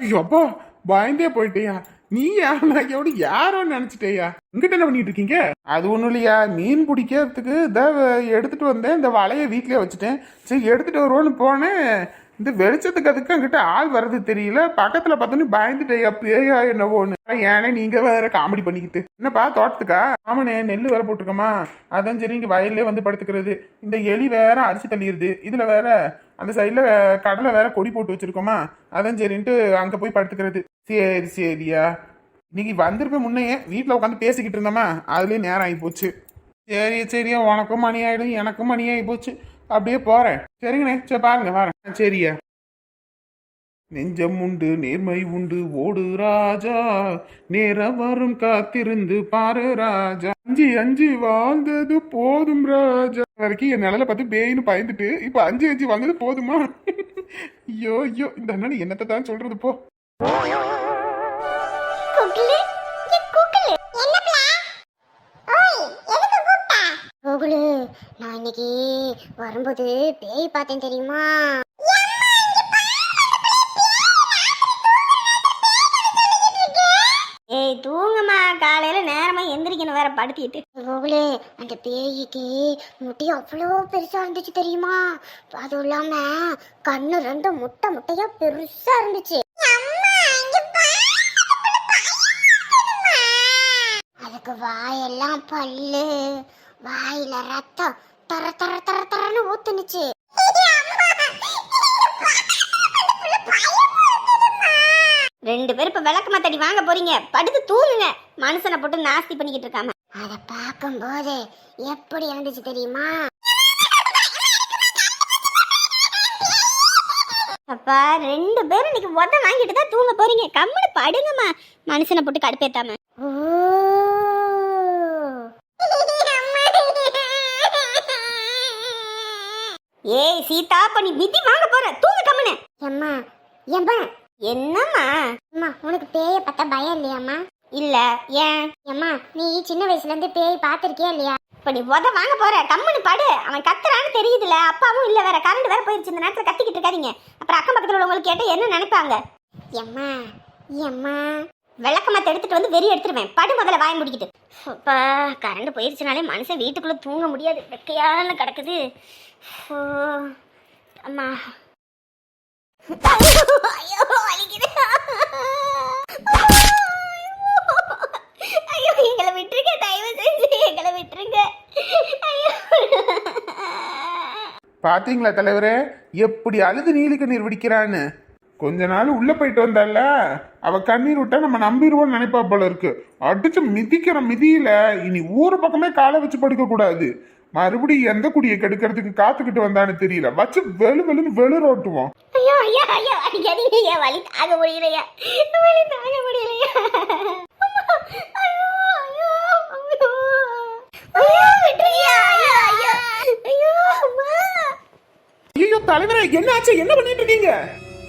ஐயோ பயந்தே போயிட்டேயா? நீ நான் யாரோ நினைச்சிட்டேயா? இங்கிட்ட என்ன பண்ணிட்டு இருக்கீங்க? அது ஒண்ணும் இல்லையா. மீன் பிடிக்கிறதுக்கு இதை எடுத்துட்டு வந்தேன். இந்த வலைய வீட்லயே வச்சுட்டேன். சரி எடுத்துட்டு வருவோன்னு போனேன். இந்த வெளிச்சத்துக்கு அதுக்கு அங்கிட்ட ஆள் வர்றது தெரியல. பக்கத்துல பார்த்தோன்னே பயந்துட்டேயா பேயா என்னவோன்னு. ஏனே நீங்க வேற காமெடி பண்ணிக்கிட்டு. என்னப்பா தோட்டத்துக்கா? ஆமாண்ணே நெல் வேற போட்டிருக்கோமா. அதான் சரி இங்க வயல்லே வந்து படுத்துக்கிறது. இந்த எலி வேற அரிசி தள்ளிடுது. இதுல வேற அந்த சைடில் கடலை வேற கொடி போட்டு வச்சிருக்கோமா? அதான் சரின்ட்டு அங்கே போய் படுத்துக்கிறது. சரி சரியா. இன்னைக்கு வந்திருப்பேன் முன்னையே வீட்டில் உட்காந்து பேசிக்கிட்டு இருந்தோமா? அதுலேயே நேரம் ஆகி போச்சு. சரி சரியா உனக்கும் மணி ஆகிடும் எனக்கும் மணி ஆகி போச்சு. அப்படியே போகிறேன் சரிங்கண்ணே சரி பாருங்க வரேன் சரியா. நெஞ்சம் உண்டு நேர்மை உண்டு ஓடு ராஜா. நேரம் வரும் காத்திருந்து பாரு ராஜா. அஞ்சு அஞ்சு வாழ்ந்தது போதும் ராஜா. வரைக்கும் என் நிழல பார்த்து பேயின்னு பயந்துட்டு இப்ப அஞ்சு அஞ்சு வாழ்ந்தது போதுமா? ஐயோ ஐயோ இந்த அண்ணன் என்னத்தை தான் சொல்றது போ. குகுலு நான் இன்னைக்கு வரும்போது பேய் பார்த்தேன் தெரியுமா? ஏய் தூங்கம்மா காலையில நேரமா எந்திரிக்கணும் வேற படுத்திட்டு. கோகுலே அந்த பேய்க்கு முட்டி அவ்வளோ பெருசா இருந்துச்சு தெரியுமா? அதுவும் இல்லாம கண்ணு ரெண்டும் முட்டை முட்டையா பெருசா இருந்துச்சு. அதுக்கு வாயெல்லாம் பல்லு. வாயில ரத்தம் தர தர தர தரன்னு ஊத்துனுச்சு. ரெண்டு பேரும் இப்ப விளக்கு மாத்தடி வாங்க போறீங்க. படுத்து தூங்குங்க. மனுஷனை போட்டு நாஸ்தி பண்ணிக்கிட்டு இருக்காம. அத பார்க்கும்போது எப்படி இருந்துச்சு தெரியுமா? அப்பா ரெண்டு பேரும் இன்னைக்கு உத வாங்கிட்டு தான் தூங்க போறீங்க. கம்முனு படுங்கம்மா. மனுஷனை போட்டு கடுப்பேத்தாம. ஏய் சீதா பண்ணி மிதி வாங்க போற. தூங்க கம்முனு. அம்மா ஏம்மா என்னம்மா? அம்மா உனக்கு பேய பார்த்தா பயம் இல்லையாம்மா? இல்ல ஏன்? அம்மா நீ சின்ன வயசுல இருந்து பேய் பார்த்திருக்கியா இல்லையா? இப்ப நீ உத வாங்க போற கம்முனு படு. அவன் கத்துறான்னு தெரியுதுல அப்பாவும் இல்ல வேற கரண்ட் வேற போயிருச்சு இந்த நேரத்துல கத்திக்கிட்டு இருக்காதீங்க. அப்புறம் அக்கம் பக்கத்துல உள்ளவங்களுக்கு கேட்டா என்ன நினைப்பாங்க? எம்மா எம்மா விளக்கமத்தை எடுத்துட்டு வந்து வெறி எடுத்துருவேன். படு முதல்ல வாய முடிக்கிட்டு. அப்பா கரண்ட் போயிருச்சுனாலே மனுஷன் வீட்டுக்குள்ள தூங்க முடியாது. வெக்கையான கிடக்குது. ஓ, அம்மா. பாத்தீங்களா தலைவரே? எப்படி அழுது நீலி கண்ணீர் விடிக்கிறான்னு? கொஞ்ச நாள் உள்ள போயிட்டு வந்தால அவ கண்ணீர் விட்டா நம்ம நம்பிடுவோம்னு நினைப்பா போல இருக்கு. அடிச்சு மிதிக்கிற மிதியில இனி ஊர் பக்கமே காலை வச்சு படுக்க கூடாது மறுபடியும் எந்த குடியை கெடுக்கிறதுக்கு காத்துக்கிட்டு வந்தான்னு தெரியல. வச்சு வெளு வெளுன்னு வெளுரோட்டுவோம் ஐயோ ஐயா ஐயா அடிக்காதீங்க ஐயா வலி தாங்க முடியலையா வலி தாங்க முடியலையா அம்மா, ஐயோ. ஐயோ ஐயோ ஐயோ விட்டுறியா ஐயோ. ஐயோ ஐயோ அம்மா ஐயோ தலைவரே என்னாச்சு? என்ன பண்ணிட்டு இருக்கீங்க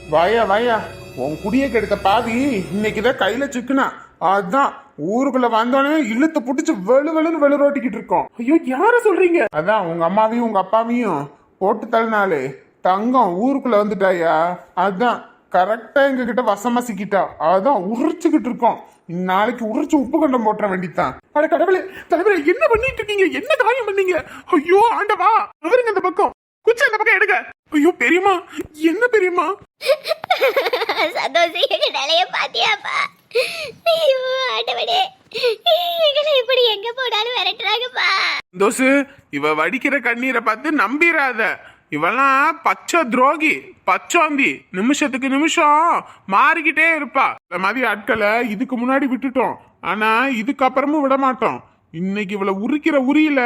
வாயா வாயா. உன் குடியை கெடுத்த பாவி இன்னைக்குதான் கையில சிக்குனா. அதான் ஊருக்குள்ள வந்தோடனே இழுத்து புடிச்சு வெளு வெளுன்னு வெளுரோட்டிக்கிட்டு இருக்கோம். ஐயோ யார சொல்றீங்க? அதான் உங்க அம்மாவையும் உங்க அப்பாவையும் போட்டு தள்ளினாலே தங்கம் ஊருக்குள்ள வந்துட்டாயா? அதான் கரெக்டா எங்க கிட்ட வசமா சிக்கிட்டா அதான் உரிச்சுக்கிட்டு இருக்கோம். நாளைக்கு உரிச்சு உப்பு கண்டம் போட்டுற வேண்டித்தான் அட கடவுளே தலைவரே என்ன பண்ணிட்டு இருக்கீங்க? என்ன காரியம் பண்ணீங்க? ஐயோ ஆண்டவா அவருங்க இந்த பக்கம். குச்சி அந்த பக்கம் எடுங்க. ஐயோ பெரியம்மா என்ன பெரியம்மா? சந்தோஷம் எங்க நிலைய பாத்தியாப்பா? ஐயோ ஆண்டவனே. எங்களை இப்படி எங்க போனாலும் விரட்டுறாங்கப்பா. தோசு இவ வடிக்கிற கண்ணீரை பார்த்து நம்பிராத. இவெல்லாம் பச்சை துரோகி பச்சோந்தி. நிமிஷத்துக்கு நிமிஷம் மாறிக்கிட்டே இருப்பா. இந்த மாதிரி ஆட்களை இதுக்கு முன்னாடி விட்டுட்டோம். ஆனா இதுக்கப்புறமும் விட மாட்டோம் இன்னைக்கு இவளை உரிக்கிற உரியில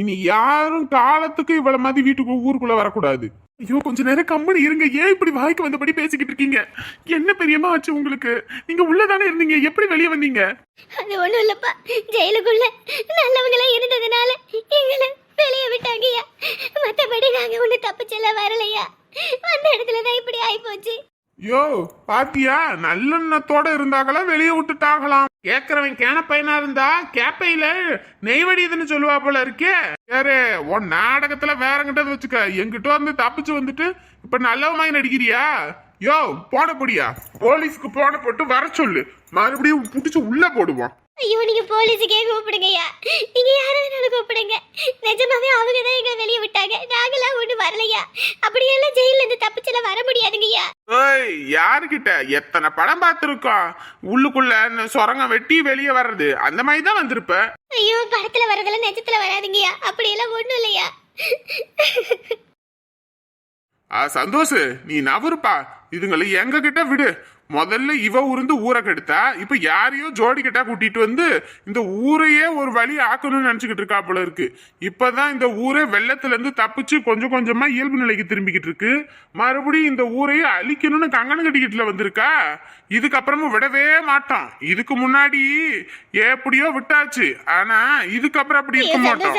இனி யாரும் காலத்துக்கு இவ்வளவு மாதிரி வீட்டுக்கு ஊருக்குள்ள வரக்கூடாது. ஐயோ கொஞ்ச நேரம் கம்பெனி இருங்க. ஏன் இப்படி வாய்க்கு வந்தபடி பேசிக்கிட்டு இருக்கீங்க? என்ன பெரியமா ஆச்சு உங்களுக்கு? நீங்க உள்ளதானே இருந்தீங்க. எப்படி வெளியே வந்தீங்க? அது ஒண்ணும் இல்லப்பா. ஜெயிலுக்குள்ள நல்லவங்களா இருந்ததுனால எங்களை வெளியே விட்டாங்கய்யா. மத்தபடி நாங்க ஒண்ணு தப்பிச்செல்லாம் வரலையா? வந்த இடத்துல தான் இப்படி போச்சு யோ பாத்தியா? நல்லெண்ணத்தோட இருந்தாங்களா வெளியே விட்டுட்டாகலாம். கேக்குறவன் கேன பையனா இருந்தா கேப்பையில நெய்வடிதுன்னு சொல்லுவா போல இருக்கே. யாரு உன் நாடகத்துல வேற கிட்ட வச்சுக்க. எங்கிட்ட வந்து தப்பிச்சு வந்துட்டு இப்ப நல்லவமாய் நடிக்கிறியா? யோ போட போடியா? போலீஸ்க்கு போன போட்டு வர சொல்லு. மறுபடியும் புடிச்சு உள்ள போடுவோம் ஐயோ நீங்க போலீஸுக்கே கூப்பிடுங்கய்யா. நீங்க யாரை வேணாலும் கூப்பிடுங்க. நிஜமாவே அவங்க தான் எங்களை வெளியே விட்டாங்க. நாங்களாம் ஒண்ணு வரலையா? அப்படியெல்லாம் ஜெயில இருந்து தப்பிச்செல்லாம் வர முடியாதுங்கய்யா. ஏய் யாருக்கிட்ட? எத்தனை படம் பார்த்துருக்கோம்? உள்ளுக்குள்ள சுரங்கம் வெட்டி வெளியே வர்றது. அந்த மாதிரி தான் வந்திருப்ப. ஐயோ படத்துல வரதெல்லாம் நிஜத்துல வராதுங்கய்யா. அப்படியெல்லாம் ஒண்ணும் இல்லையா? ஆ சந்தோஷ் நீ நவருப்பா. இதுங்களை எங்க கிட்ட விடு. முதல்ல இவ உருந்து ஊரை கெடுத்தா இப்ப யாரையோ ஜோடி கிட்டா கூட்டிட்டு வந்து இந்த ஊரையே ஒரு வழி ஆக்கணும்னு நினைச்சுக்கிட்டு இருக்கா போல இருக்கு. இப்பதான் இந்த ஊரே வெள்ளத்துல இருந்து தப்பிச்சு கொஞ்சம் கொஞ்சமா இயல்பு நிலைக்கு திரும்பிக்கிட்டு இருக்கு. மறுபடியும் இந்த ஊரையே அழிக்கணும்னு கங்கணம் கட்டிக்கிட்டுல வந்திருக்கா? இதுக்கப்புறமும் விடவே மாட்டோம் இதுக்கு முன்னாடி எப்படியோ விட்டாச்சு. ஆனா இதுக்கப்புறம் அப்படி இருக்க மாட்டோம்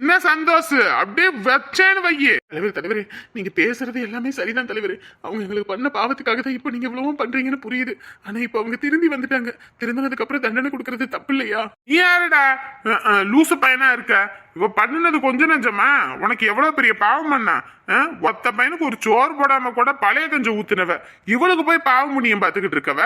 என்ன சந்தோஷ்? அப்படியே வச்சேன்னு வையே. தலைவர் தலைவர் நீங்க பேசுறது எல்லாமே சரிதான் தலைவர். அவங்க எங்களுக்கு பண்ண பாவத்துக்காக தான் இப்ப நீங்க இவ்வளவும் பண்றீங்கன்னு புரியுது. ஆனா இப்ப அவங்க திரும்பி வந்துட்டாங்க. திரும்பினதுக்கு அப்புறம் தண்டனை கொடுக்கறது தப்பு இல்லையா? நீ யாருடா? அஹ், லூசு பையனா இருக்க? இவ பண்ணுனது கொஞ்சம் நஞ்சமா? உனக்கு எவ்வளவு பெரிய பாவம் பண்ணா ஒத்த பையனுக்கு ஒரு சோறு போடாம கூட பழைய கஞ்சம் ஊத்துனவ. இவளுக்கு போய் பாவ முனியம் பாத்துக்கிட்டு இருக்கவ?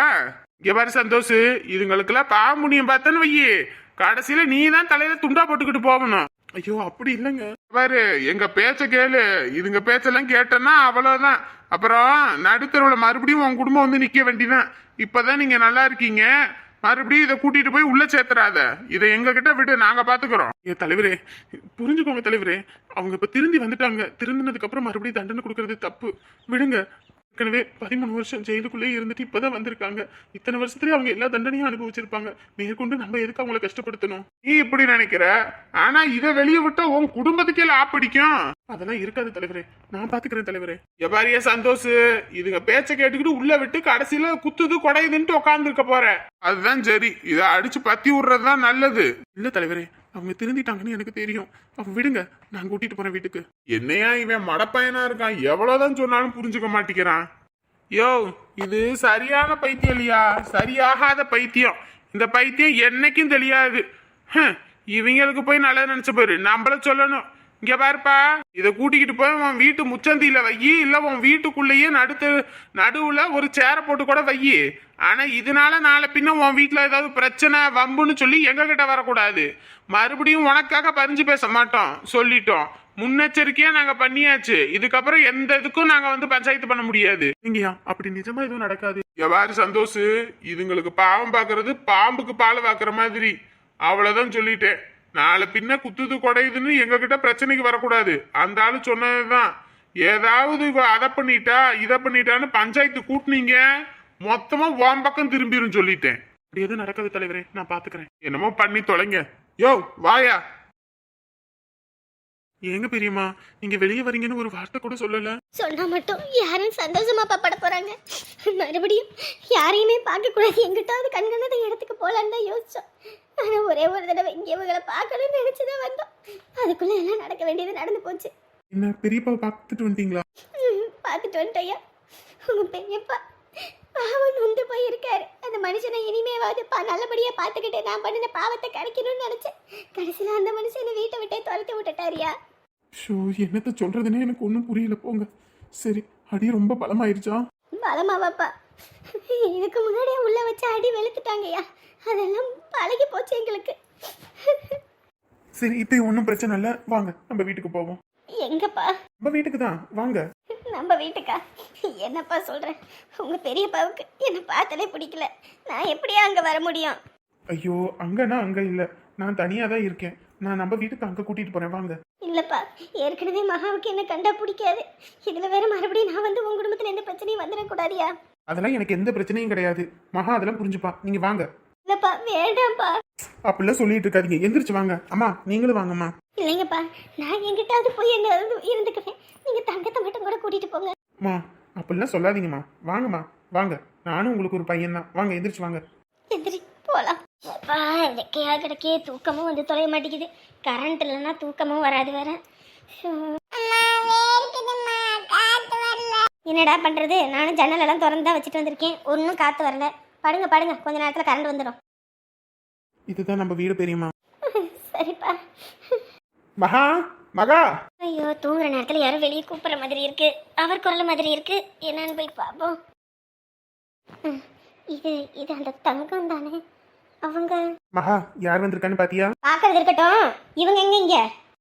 இங்க பாரு சந்தோஷ் இதுங்களுக்கெல்லாம் பாவ முனியம் பார்த்தேன்னு வையே. கடைசியில நீ தான் தலையில துண்டா போட்டுக்கிட்டு போகணும். ஐயோ அப்படி இல்லைங்க. பாரு எங்க பேச்ச கேளு. இதுங்க பேச்செல்லாம் கேட்டேன்னா அவ்வளவுதான். அப்புறம் நடுத்தருவுல மறுபடியும் உன் குடும்பம் வந்து நிக்க வேண்டிதான். இப்பதான் நீங்க நல்லா இருக்கீங்க. மறுபடியும் இதை கூட்டிட்டு போய் உள்ள சேர்த்துறாத. இதை எங்க கிட்ட விடு நாங்க பாத்துக்கிறோம். ஏன் தலைவரே புரிஞ்சுக்கோங்க தலைவரே. அவங்க இப்ப திருந்தி வந்துட்டாங்க. திருந்தினதுக்கு அப்புறம் மறுபடியும் தண்டனை கொடுக்கறது தப்பு. விடுங்க. ஏற்கனவே பதிமூணு வருஷம் ஜெயிலுக்குள்ளே இருந்துட்டு இப்பதான் வந்திருக்காங்க. இத்தனை வருஷத்துலயே அவங்க எல்லா தண்டனையும் அனுபவிச்சிருப்பாங்க. மேற்கொண்டு நம்ம எதுக்கு அவங்கள கஷ்டப்படுத்தணும்? நீ இப்படி நினைக்கிற? ஆனா இதை வெளியே விட்டா உன் குடும்பத்துக்கே லாப்படிக்கும் அதெல்லாம் இருக்காது தலைவரே. நான் பாத்துக்கிறேன் தலைவரே. எபாரிய சந்தோஷ் இதுங்க பேச்ச கேட்டுக்கிட்டு உள்ள விட்டு கடைசியில குத்துது குடையுதுன்ட்டு உட்காந்துருக்க போற. அதுதான் சரி. இதை அடிச்சு பத்தி விடுறதுதான் நல்லது. இல்ல தலைவரே. அவங்க திருந்திட்டாங்கன்னு எனக்கு தெரியும். அவங்க விடுங்க நான் கூட்டிட்டு போறேன் வீட்டுக்கு. என்னையா இவன் மடப்பையனா இருக்கான்? எவ்வளவுதான் சொன்னாலும் புரிஞ்சுக்க மாட்டேங்கிறான். யோ இது சரியான பைத்தியம் இல்லையா? சரியாகாத பைத்தியம். இந்த பைத்தியம் என்னைக்கும் தெரியாது. இவங்களுக்கு போய் நல்லா நினைச்ச போயிரு நம்மள சொல்லணும். இங்க பாருப்பா. இதை கூட்டிக்கிட்டு போய் உன் வீட்டு முச்சந்தியில வையி இல்ல உன் வீட்டுக்குள்ளேயே நடுத்து நடுவுல ஒரு சேரை போட்டு கூட வையி ஆனா இதனால நாளை பின்ன உன் வீட்டுல ஏதாவது பிரச்சனை வம்புன்னு சொல்லி எங்க கிட்ட வரக்கூடாது. மறுபடியும் உனக்காக பறிஞ்சு பேச மாட்டோம் சொல்லிட்டோம். முன்னெச்சரிக்கையா நாங்க பண்ணியாச்சு. இதுக்கப்புறம் எந்த இதுக்கும் நாங்க வந்து பஞ்சாயத்து பண்ண முடியாது. நீங்கயா அப்படி நிஜமா எதுவும் நடக்காது. எவ்வாறு சந்தோஷ். இதுங்களுக்கு பாவம் பாக்குறது பாம்புக்கு பால் பாக்குற மாதிரி. அவ்வளவுதான் சொல்லிட்டேன். நாளை பின்ன குத்துது குடையுதுன்னு எங்ககிட்ட பிரச்சனைக்கு வரக்கூடாது. அந்த ஆளு சொன்னதுதான். ஏதாவது இவ அதை பண்ணிட்டா இதை பண்ணிட்டான்னு பஞ்சாயத்து கூட்டினீங்க மொத்தமா உன் பக்கம் திரும்பிரும் சொல்லிட்டேன். அப்படி எதுவும் நடக்குது தலைவரே நான் பாத்துக்கிறேன். என்னமோ பண்ணி தொலைங்க. யோ வாயா. ஏங்க பெரியம்மா நீங்க வெளியே வரீங்கன்னு ஒரு வார்த்தை கூட சொல்லல. சொன்னா மட்டும் யாரும் சந்தோஷமா பப்பட போறாங்க. மறுபடியும் யாரையுமே பார்க்க கூடாது. எங்கிட்டாவது கண்கண்ணத இடத்துக்கு போலான்னு தான் யோசிச்சோம். ஆனா ஒரே ஒரு தடவை இங்க இவங்களை பார்க்கணும்னு நினைச்சுதான் வந்தோம். அதுக்குள்ள எல்லாம் நடக்க வேண்டியது நடந்து போச்சு. என்ன பெரியப்பா பார்த்துட்டு வந்துட்டீங்களா? பார்த்துட்டு வந்துட்டோயா உங்க பெரியப்பா பாவம் நொந்து போயிருக்காரு. அந்த மனுஷனை இனிமேவாவது பா நல்லபடியா பார்த்துக்கிட்டு நான் பண்ணின பாவத்தை கிடைக்கணும்னு நினைச்சேன். கடைசியில அந்த மனுஷனை வீட்டை விட்டே துரத்தி விட்டுட்டாரியா ஷோ என்னத்த சொல்றதுன்னே எனக்கு ஒன்றும் புரியல. போங்க. சரி அடி ரொம்ப பலமாயிருச்சா? பலமா பாப்பா இதுக்கு முன்னாடியே உள்ள வச்சு அடி வெளுத்துட்டாங்கய்யா. அதெல்லாம் பழகி போச்சு எங்களுக்கு. சரி இப்போ ஒன்றும் பிரச்சனை இல்லை. வாங்க நம்ம வீட்டுக்கு போவோம். எங்கப்பா? நம்ம வீட்டுக்கு தான். வாங்க. நம்ம வீட்டுக்கா? என்னப்பா சொல்ற? உங்க பெரியப்பாவுக்கு என்ன பார்த்தாலே பிடிக்கல. நான் எப்படியா அங்க வர முடியும்? ஐயோ அங்கன்னா அங்க இல்ல. நான் தனியா தான் இருக்கேன். நான் நம்ம வீட்டுக்கு அங்க கூட்டிட்டு போறேன். வாங்க. இல்லப்பா ஏற்கனவே மகாவுக்கு என்ன கண்டா பிடிக்காது. இதுல வேற மறுபடியும் நான் வந்து உங்க குடும்பத்துல எந்த பிரச்சனையும் வந்துடக்கூடாதியா அதெல்லாம் எனக்கு எந்த பிரச்சனையும் கிடையாது. மகா அதெல்லாம் புரிஞ்சுப்பா. நீங்க வாங்க. இல்லப்பா வேண்டாம்ப்பா. அப்படிலாம் சொல்லிட்டு இருக்காதீங்க. எந்திரிச்சு வாங்க. அம்மா நீங்களும் வாங்கம்மா. இல்லைங்கப்பா நான் எங்கிட்டாவது போய் என்ன இருந்துக்குவேன். நீங்க தங்கத்தை மட்டும் கூட கூட்டிட்டு போங்க. அம்மா அப்படிலாம் சொல்லாதீங்கம்மா. வாங்கம்மா. வாங்க. நானும் உங்களுக்கு ஒரு பையன் தான் வாங்க எந்திரிச்சு வாங்க. அப்பா வெக்கையா கிடக்கே தூக்கமும் வந்து தொலைய மாட்டேங்குது. கரண்ட் இல்லைன்னா தூக்கமும் வராது வேற. என்னடா பண்றது? நானும் ஜன்னல் எல்லாம் திறந்து தான் வச்சுட்டு வந்திருக்கேன். ஒன்றும் காத்து வரல. படுங்க படுங்க. கொஞ்ச நேரத்துல கரண்ட் வந்துடும். இதுதான் நம்ம வீடு பெரியம்மா. சரிப்பா. மகா மகா. ஐயோ தூங்குற நேரத்துல யாரும் வெளியே கூப்பிடுற மாதிரி இருக்கு. அவர் குரல் மாதிரி இருக்கு. என்னன்னு போய் பார்ப்போம் இது இது அந்த தங்கம் தானே? அவங்க. மகா யார் வந்திருக்கான்னு பாத்தியா? பாக்குறது இருக்கட்டும். இவங்க எங்க இங்க?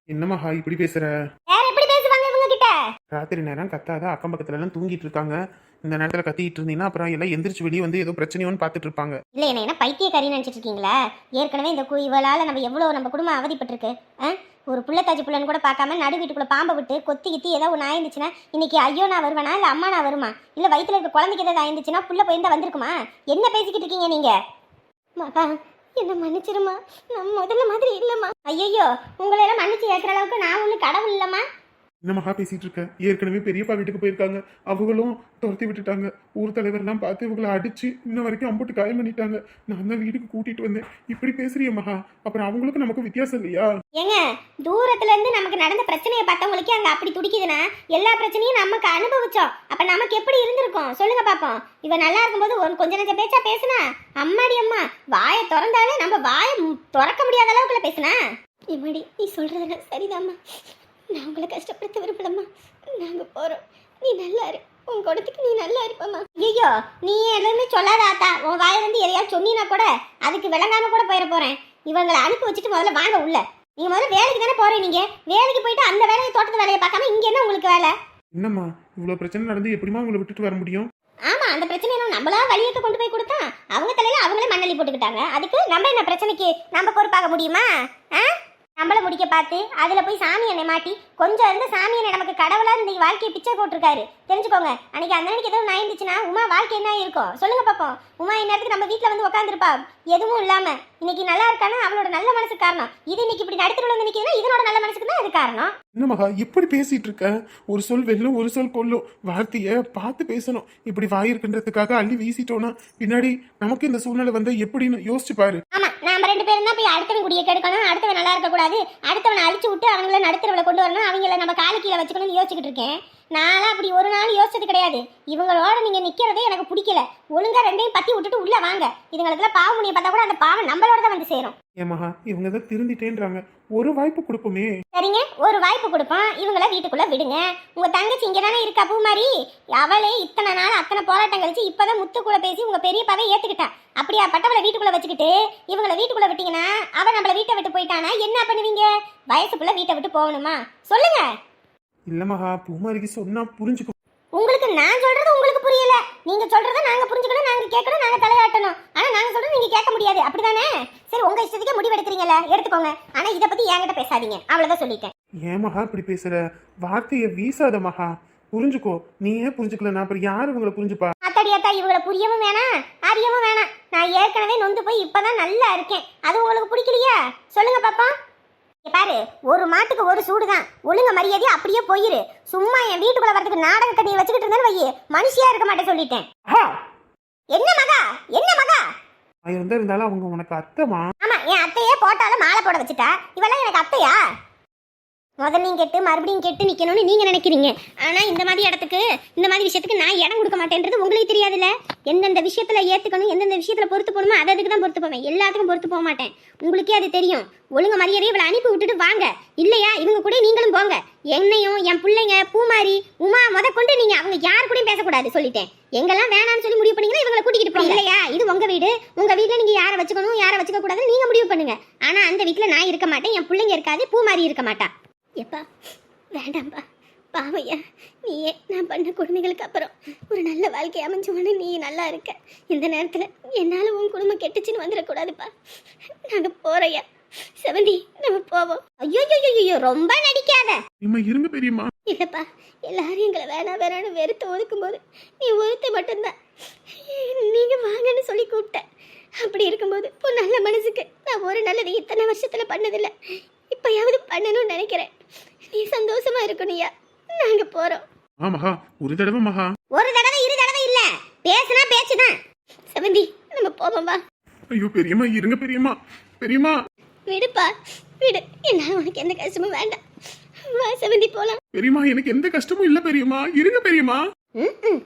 என்ன மகா இப்படி பேசுற? வேற எப்படி பேசுவாங்க இவங்க கிட்ட ராத்திரி நேரம் கத்தாத அக்கம் பக்கத்துல எல்லாம் தூங்கிட்டு இருக்காங்க. இந்த நேரத்துல கத்திட்டு இருந்தீங்கன்னா அப்புறம் எல்லாம் எந்திரிச்சு வெளியே வந்து ஏதோ பிரச்சனையோன்னு பாத்துட்டு இருப்பாங்க. இல்ல என்ன என்ன பைத்தியக்காரி நினைச்சிட்டு இருக்கீங்களா? ஏற்கனவே இந்த கு- இவளால நம்ம எவ்வளவு நம்ம குடும்பம் அவதிப்பட்டிருக்கு. ஆ? ஒரு புள்ளத்தாச்சி புள்ளன்னு கூட பார்க்காம நடு வீட்டுக்குள்ள பாம்பை விட்டு கொத்தி கித்தி ஏதோ ஒன்று ஆயிருந்துச்சுன்னா இன்னைக்கு ஐயோ நான் வருவேனா? இல்ல அம்மா நான் வருமா? இல்ல வயித்துல இருக்க குழந்தைக்கு ஏதாவது ஆயிருந்துச்சுன்னா புள்ள போயிருந்தா வந்திருக்குமா? என்ன பேசிக்கிட்டு இருக்கீங்க நீங்க? மகா என்ன மன்னிச்சிருமா? நான் முதல்ல மாதிரி இல்லைம்மா. ஐயோ உங்களை எல்லாம் மன்னிச்சு ஏற்கிற அளவுக்கு நான் ஒன்றும் கடவுள் இல்லைம்மா. இந்த மகா பேசிட்டு இருக்க. ஏற்கனவே பெரியப்பா வீட்டுக்கு போயிருக்காங்க. அவங்களும் துரத்தி விட்டுட்டாங்க. ஊர் தலைவர்லாம் பார்த்து இவங்களை அடிச்சு இன்ன வரைக்கும் அம்புட்டு காயம் பண்ணிட்டாங்க. நான் தான் வீட்டுக்கு கூட்டிட்டு வந்தேன். இப்படி பேசுறிய மகா. அப்புறம் அவங்களுக்கும் நமக்கு வித்தியாசம் இல்லையா? ஏங்க தூரத்துல இருந்து நமக்கு நடந்த பிரச்சனையை பார்த்தவங்களுக்கே அங்க அப்படி துடிக்குதுன்னா எல்லா பிரச்சனையும் நமக்கு அனுபவிச்சோம். அப்ப நமக்கு எப்படி இருந்திருக்கும்? சொல்லுங்க பாப்போம். இவ நல்லா இருக்கும்போது ஒரு கொஞ்ச நஞ்ச பேச்சா பேசுனா? அம்மாடி அம்மா வாயை திறந்தாலே நம்ம வாயை திறக்க முடியாத அளவுக்குள்ள பேசுனா? இம்மாடி நீ சொல்றதுல சரிதாம்மா. நான் உங்களை கஷ்டப்படுத்த விரும்பலம்மா. நாங்க போறோம். நீ நல்லா இரு. உன் குடத்துக்கு நீ நல்லா இருப்பம்மா. ஐயோ நீ எதுவுமே சொல்லாத ஆத்தா. உன் வாயிலிருந்து எதையாவது சொன்னீனா கூட அதுக்கு விளங்காம கூட போயிட போறேன். இவங்களை அனுப்பி வச்சுட்டு முதல்ல வாங்க உள்ள. நீங்க முதல்ல வேலைக்கு தானே போறீங்க நீங்க. வேலைக்கு போயிட்டு அந்த வேலையை தோட்டத்து வேலையை பார்க்காம இங்க என்ன உங்களுக்கு வேலை? என்னம்மா இவ்வளவு பிரச்சனை நடந்து எப்படிமா உங்களை விட்டுட்டு வர முடியும்? ஆமா அந்த பிரச்சனையை நம்மளா வழியக்க கொண்டு போய் கொடுத்தா அவங்க தலையில அவங்களே மண்ணள்ளி போட்டுக்கிட்டாங்க. அதுக்கு நம்ம என்ன பிரச்சனைக்கு? நம்ம பொறுப்பாக முடியுமா? ஆ? நம்மளை முடிக்க பார்த்து அதில் போய் சாமி என்னை மாட்டி கொஞ்சம் இருந்து சாமி என்னை நமக்கு கடவுளாக இந்த வாழ்க்கையை பிச்சை போட்டிருக்காரு. தெரிஞ்சுக்கோங்க. அன்னைக்கு அந்த அன்னைக்கு எதுவும் நாயிருந்துச்சுன்னா உமா வாழ்க்கை என்ன இருக்கும் சொல்லுங்க பார்ப்போம் உமா இந்நேரத்துக்கு நம்ம வீட்டில் வந்து உட்காந்துருப்பா எதுவும் இல்லாமல் இன்னைக்கு நல்லா இருக்கானா அவளோட நல்ல மனசு காரணம். இது இன்னைக்கு இப்படி நடுத்தருல வந்து இதனோட நல்ல மனசுக்கு தான் அது காரணம். என்ன மகா எப்படி பேசிட்டு இருக்க ஒரு சொல் வெல்லும் ஒரு சொல் கொல்லும். வார்த்தைய பார்த்து பேசணும். இப்படி வாயிருக்குன்றதுக்காக அள்ளி வீசிட்டோம்னா பின்னாடி நமக்கு இந்த சூழ்நிலை வந்து எப்படின்னு யோசிச்சு பாரு. ஆமா நாம ரெண்டு பேரும் தான் போய் அடுத்தவன் குடிய கெடுக்கணும். அடுத்தவன் நல்லா இருக்க கூடாது அடுத்தவனை அழிச்சு விட்டு அவங்கள நடுத்தரவுல கொண்டு வரணும். அவங்கள நம்ம காலு கீழே வச்சுக்கணும்னு யோசிச்சுக்கிட்டு இருக்கேன். நான்லாம் அப்படி ஒரு நாள் யோசிச்சது கிடையாது. இவங்களோட நீங்க நிக்கிறதே எனக்கு பிடிக்கல. ஒழுங்கா ரெண்டையும் பத்தி விட்டுட்டு உள்ள வாங்க. இதுங்களுக்குலாம் பாவம் முனிய பார்த்தா கூட அந்த பாவம் நம்மளோட தான் வந்து சேரும். ஏன் மகா இவங்க தான் திருந்திட்டேன்றாங்க. ஒரு வாய்ப்பு கொடுப்போமே. சரிங்க ஒரு வாய்ப்பு கொடுப்போம். இவங்கள வீட்டுக்குள்ள விடுங்க. உங்க தங்கச்சி இங்க தானே இருக்கா பூமாரி? அவளே இத்தனை நாள் அத்தனை போராட்டம் கழிச்சு இப்பதான் முத்து கூட பேசி உங்க பெரியப்பாவே ஏத்துக்கிட்டா. அப்படியா பட்டவளை வீட்டுக்குள்ள வச்சுக்கிட்டு இவங்கள வீட்டுக்குள்ள விட்டீங்கன்னா அவ நம்மள வீட்டை விட்டு போயிட்டானா? என்ன பண்ணுவீங்க? வயசுக்குள்ள வீட்டை விட்டு போகணுமா? சொல்லுங்க. இல்ல மகா பூமாரிக்கு சொன்னா புரிஞ்சுக்கும் உங்களுக்கு நான் சொல்றது உங்களுக்கு புரியல. நீங்க சொல்றத நாங்க புரிஞ்சுக்கணும் நாங்க கேட்கணும் நாங்க தலையாட்டணும். ஆனா நாங்க சொல்றது நீங்க கேட்க முடியாது. அப்படிதானே? சரி உங்க இஷ்டத்துக்கே முடிவு எடுக்கிறீங்கல்ல எடுத்துக்கோங்க. ஆனா இத பத்தி என்கிட்ட பேசாதீங்க. அவ்வளவுதான் சொல்லிட்டேன். ஏன் மகா இப்படி பேசுற? வார்த்தையை வீசாத மகா. புரிஞ்சுக்கோ. நீ ஏன் புரிஞ்சுக்கலன்னா அப்புறம் யார் இவங்களை புரிஞ்சுப்பா? அத்தாடி அத்தா இவங்களை புரியவும் வேணாம் அறியவும் வேணாம் நான் ஏற்கனவே நொந்து போய் இப்பதான் நல்லா இருக்கேன். அது உங்களுக்கு பிடிக்கலையா? சொல்லுங்க பாப்பா. பாரு ஒரு மாட்டுக்கு ஒரு சூடு தான் ஒழுங்க மரியாதையா அப்படியே போயிரு. சும்மா என் வீட்டுக்குள்ள வரதுக்கு நாடக கட்டியை வச்சுக்கிட்டு இருந்தேன்னு வையே மனுஷியா இருக்க மாட்டேன் சொல்லிட்டேன். என்ன மகா? என்ன மகா? இருந்தாலும் அவங்க உனக்கு அத்தைமா ஆமா என் அத்தையே போட்டாலும் மாலை போட வச்சுட்டா. இவெல்லாம் எனக்கு அத்தையா? முதல்லையும் கேட்டு மறுபடியும் கேட்டு நிற்கணும்னு நீங்கள் நினைக்கிறீங்க. ஆனால் இந்த மாதிரி இடத்துக்கு இந்த மாதிரி விஷயத்துக்கு நான் இடம் கொடுக்க மாட்டேன்றது உங்களுக்கு தெரியாதுல்ல. எந்தெந்த விஷயத்தில் ஏற்றுக்கணும் எந்தெந்த விஷயத்தில் பொறுத்து போகணுமோ அது அதுக்கு தான் பொறுத்து போவேன். எல்லாத்துக்கும் பொறுத்து போக மாட்டேன். உங்களுக்கே அது தெரியும். ஒழுங்க மரியாதையை இவளை அனுப்பி விட்டுட்டு வாங்க. இல்லையா? இவங்க கூட நீங்களும் போங்க. என்னையும் என் பிள்ளைங்க பூமாரி உமா முத கொண்டு நீங்க அவங்க யார் கூடயும் பேசக்கூடாது சொல்லிட்டேன். எங்கெல்லாம் வேணாம்னு சொல்லி முடிவு பண்ணீங்கன்னா இவங்களை கூட்டிகிட்டு போங்க. இல்லையா? இது உங்க வீடு. உங்க வீட்ல நீங்க யாரை வச்சுக்கணும் யாரை வச்சுக்க கூடாதுன்னு நீங்க முடிவு பண்ணுங்க. ஆனா அந்த வீட்டில் நான் இருக்க மாட்டேன். என் பிள்ளைங்க இருக்காது பூமாரி இருக்க மாட்டா. எப்பா வேண்டாம்ப்பா பாவையா நீயே நான் பண்ண கொடுமைகளுக்கு அப்புறம் ஒரு நல்ல வாழ்க்கை அமைஞ்சோன்னு நீ நல்லா இருக்க. இந்த நேரத்தில் என்னால் உன் குடும்பம் கெட்டுச்சுன்னு வந்துடக்கூடாதுப்பா. நாங்கள் போறையா செவந்தி நம்ம போவோம். ஐயோ ஐயோ ரொம்ப நடிக்காத. இம்மா இருங்க பெரியம்மா. இல்லைப்பா எல்லாரும் எங்களை வேணாம் வேணாம்னு வெறுத்து ஒதுக்கும் போது நீ ஒருத்த மட்டும்தான். நீங்கள் வாங்கன்னு சொல்லி கூப்பிட்டேன். அப்படி இருக்கும்போது உன் நல்ல மனசுக்கு நான் ஒரு நல்லது இத்தனை வருஷத்தில் பண்ணதில்லை. இப்போயாவது பண்ணணும்னு நினைக்கிறேன். நீ சந்தோஷமா இருக்கணும்யா. நாங்கள் போகிறோம் ஆ மகா ஒரு தடவை மகா. ஒரு தடவை இரு தடவை இல்ல. பேசுனா பேச்சுதான். செவந்தி நம்ம போவோம் வா. ஐயோ பெரியம்மா இருங்க பெரியம்மா. பெரியம்மா. விடுப்பா விடு. என்னால உனக்கு எந்த கஷ்டமும் வேண்டாம். வா செவந்தி போலாம். பெரியம்மா எனக்கு எந்த கஷ்டமும் இல்ல பெரியம்மா. இருங்க பெரியம்மா. ம்ம்.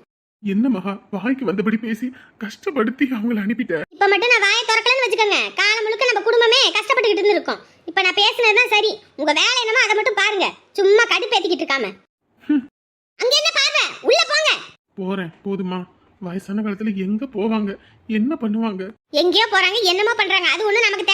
என்ன மகா வாய்க்கு வந்தபடி பேசி கஷ்டப்படுத்தி அவங்கள அனுப்பிட்ட? இப்ப மட்டும் நான் வாயை திறக்கலன்னு வச்சுக்கோங்க. காலம் முழுக்க நம்ம குடும்பமே கஷ்டப்பட்டுக்கிட்டு இருந்திருக்கோம். இப்ப நான் பேசுனதுதான் சரி. உங்க வேலை என்னமோ அதை மட்டும் பாருங்க. சும்மா கடுப்பேத்திக்கிட்டு இருக்காம. அங்க என்ன பார்வை? உள்ள போங்க. போறேன். போதுமா. வயசான காலத்துல எங்க போவாங்க? என்ன பண்ணுவாங்க? எங்கேயோ போறாங்க என்னமோ பண்றாங்க. அது ஒண்ணு நமக்கு